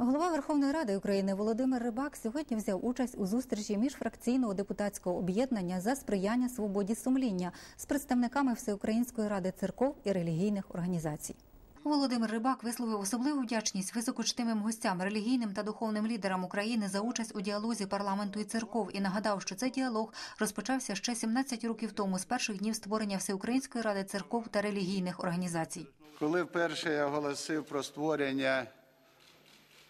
Голова Верховної Ради України Володимир Рибак сьогодні взяв участь у зустрічі міжфракційного депутатського об'єднання за сприяння свободі сумління з представниками Всеукраїнської ради церков і релігійних організацій. Володимир Рибак висловив особливу вдячність високочтимим гостям, релігійним та духовним лідерам України за участь у діалозі парламенту і церков і нагадав, що цей діалог розпочався ще 17 років тому з перших днів створення Всеукраїнської ради церков та релігійних організацій. Коли вперше я оголосив про створення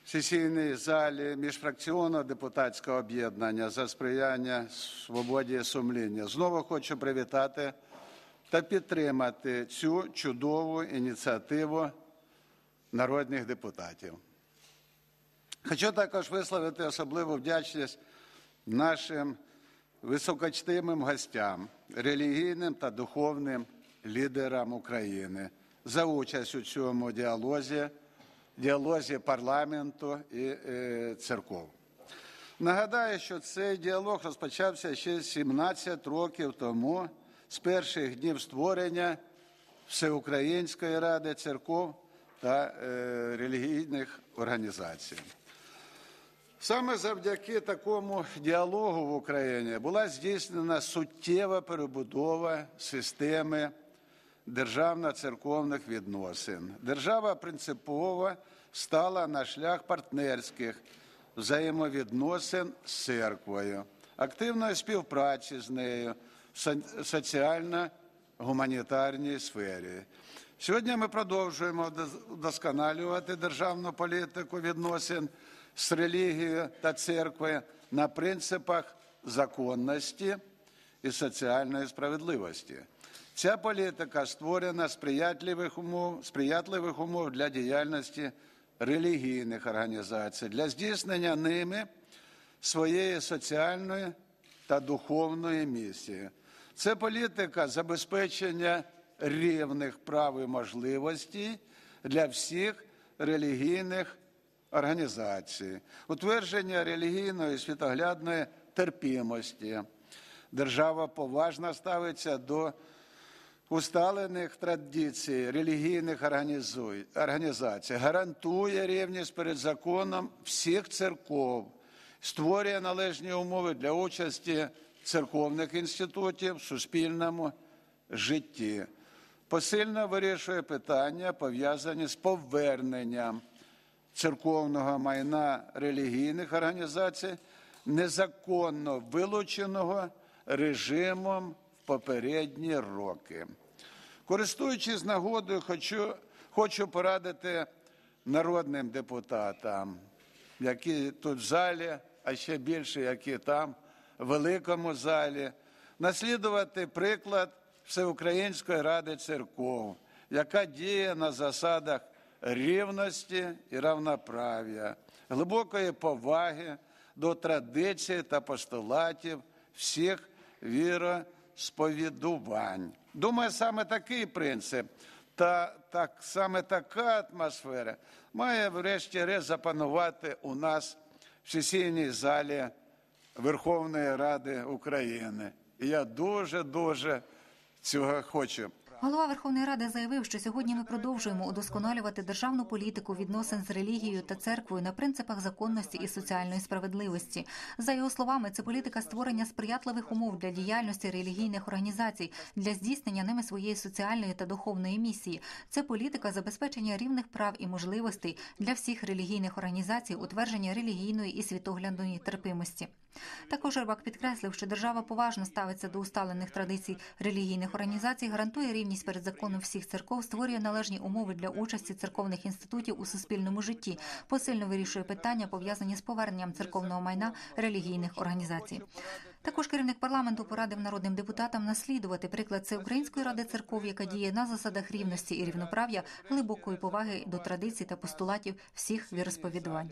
сесійній залі міжфракційного депутатського об'єднання за сприяння свободі сумління, знову хочу привітати та підтримати цю чудову ініціативу народних депутатів. Хочу також висловити особливу вдячність нашим високочтимим гостям, релігійним та духовним лідерам України за участь у цьому діалозі, діалозі парламенту і е, церков. Нагадаю, що цей діалог розпочався ще 17 років тому, з перших днів створення Всеукраїнської ради церков та е, релігійних організацій. Саме завдяки такому діалогу в Україні була здійснена суттєва перебудова системи державно-церковних відносин. Держава принципово стала на шлях партнерських взаємовідносин з церквою, активної співпраці з нею в соціально-гуманітарній сфері. Сьогодні ми продовжуємо вдосконалювати державну політику відносин з релігією та церквою на принципах законності і соціальної справедливості. Ця політика створена сприятливих умов, сприятливих умов для діяльності релігійних організацій, для здійснення ними своєї соціальної та духовної місії. Це політика забезпечення рівних прав і можливостей для всіх релігійних організацій, утвердження релігійної світоглядної терпімості. Держава поважно ставиться до усталених традицій релігійних організацій, гарантує рівність перед законом всіх церков, створює належні умови для участі церковних інститутів в суспільному житті, посильно вирішує питання, пов'язані з поверненням церковного майна релігійних організацій, незаконно вилученого режимом попередні роки. Користуючись нагодою, хочу, хочу порадити народним депутатам, які тут в залі, а ще більше, які там, в великому залі, наслідувати приклад Всеукраїнської ради церков, яка діє на засадах рівності і равноправ'я, глибокої поваги до традицій та постулатів всіх віросповідувань. Думаю, саме такий принцип та так саме така атмосфера має, врешті-решт, запанувати у нас в сесійній залі Верховної Ради України. І я дуже дуже цього хочу. Голова Верховної Ради заявив, що сьогодні ми продовжуємо удосконалювати державну політику відносин з релігією та церквою на принципах законності і соціальної справедливості. За його словами, це політика створення сприятливих умов для діяльності релігійних організацій для здійснення ними своєї соціальної та духовної місії. Це політика забезпечення рівних прав і можливостей для всіх релігійних організацій, утвердження релігійної і світоглядної терпимості. Також Рибак підкреслив, що держава поважно ставиться до усталених традицій релігійних організацій, гарантує рівність перед законом всіх церков, створює належні умови для участі церковних інститутів у суспільному житті, посильно вирішує питання, пов'язані з поверненням церковного майна релігійних організацій. Також керівник парламенту порадив народним депутатам наслідувати приклад Всеукраїнської ради церков, яка діє на засадах рівності і рівноправ'я, глибокої поваги до традицій та постулатів всіх віросповідувань.